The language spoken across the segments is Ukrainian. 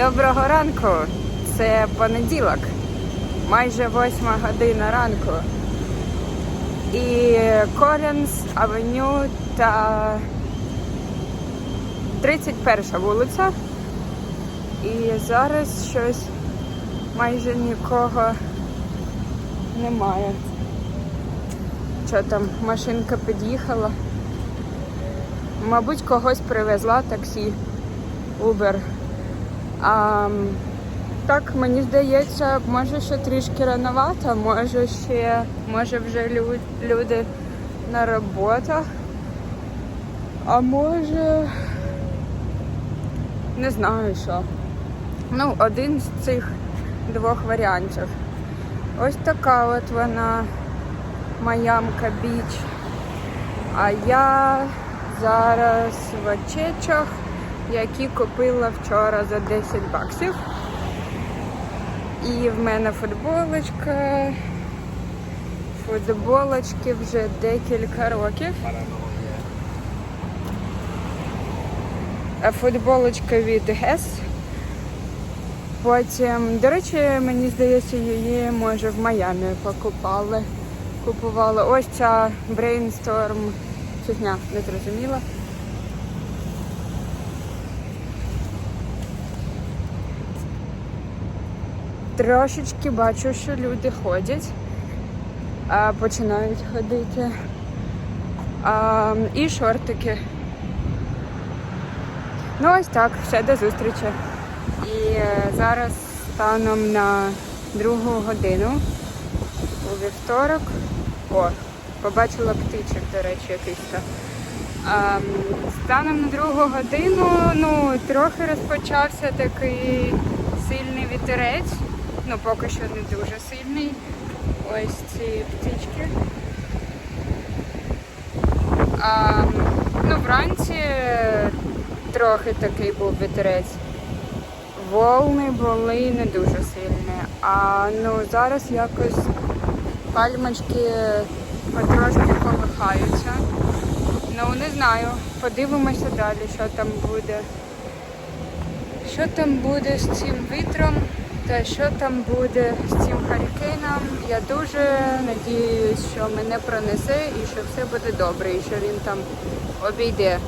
Доброго ранку! Це понеділок, майже восьма година ранку. І Коренс, Авеню та 31 вулиця. І зараз щось майже нікого немає. Що там, машинка під'їхала. Мабуть, когось привезла таксі Uber. А, так, мені здається, може ще трішки рановато, може ще, може вже лю- люди на роботах. А може, не знаю що. Ну, один з цих двох варіантів. Ось така от вона, Майамка Біч. А я зараз в очечах, які купила вчора за 10 баксів. І в мене футболочка. Футболочки вже декілька років. Футболочка від Guess. Потім, до речі, мені здається, її може в Майамі покупали. Купувала. Ось ця Brainstorm фігня, не зрозуміла. Трошечки бачу, що люди ходять, а, починають ходити. А, і шортики. Ну ось так, все до зустрічі. І е, зараз станом на другу годину у вівторок. О, побачила птичок, до речі, якийсь там. Станом на другу годину, ну, трохи розпочався такий сильний вітерець. Ну, поки що не дуже сильний. Ось ці птички. А, ну, вранці трохи такий був вітерець. Волни були не дуже сильні. А ну зараз якось пальмочки потрошки колихаються. Ну не знаю. Подивимося далі, що там буде. Що там буде з цим вітром та що там буде з цим харикейном. Я дуже надіюсь, що мене пронесе і що все буде добре, і що він там обійде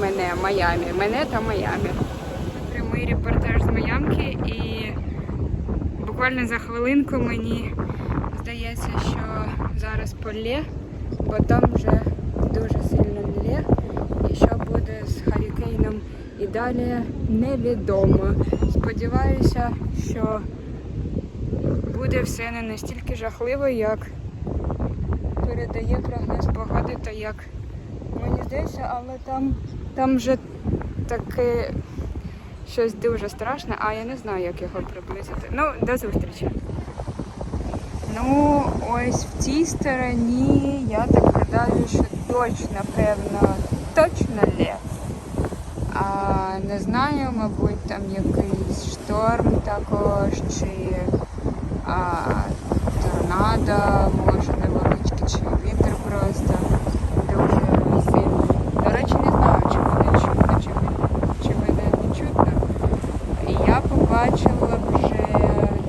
мене, Майамі. Мене та Майамі. Прямий репортаж з Майамки і буквально за хвилинку мені здається, що зараз полє, бо там вже дуже сильно лє. І що буде з Харікейном і далі невідомо. Сподіваюся, що буде все не настільки жахливо, як передає прогноз погоди, та як мені здається, але там, там вже таке щось дуже страшне, а я не знаю, як його приблизити. Ну, до зустрічі. Ну, ось в цій стороні я так гадаю, що точно, певно, точно лє. А не знаю, мабуть, там якийсь шторм також, чи а, торнадо, може невеличкий, чи вітер просто дуже сильний. До речі, не знаю, чи мене чутно, чи, мене не чутно. І я побачила вже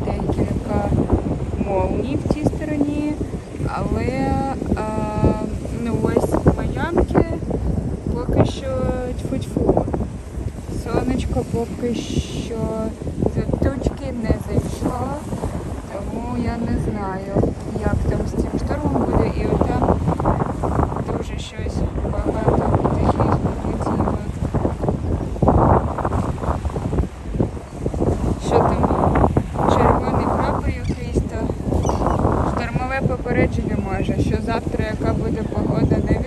декілька молній в цій стороні, але а, ну ось в Майамки поки що тьфу-тьфу. Сонечко поки що за тучки не зайшло, тому я не знаю, як там з цим штормом буде. І там дуже щось багато таких полетіло. Що там? Червоний прапор якийсь то штормове попередження може, що завтра яка буде погода, не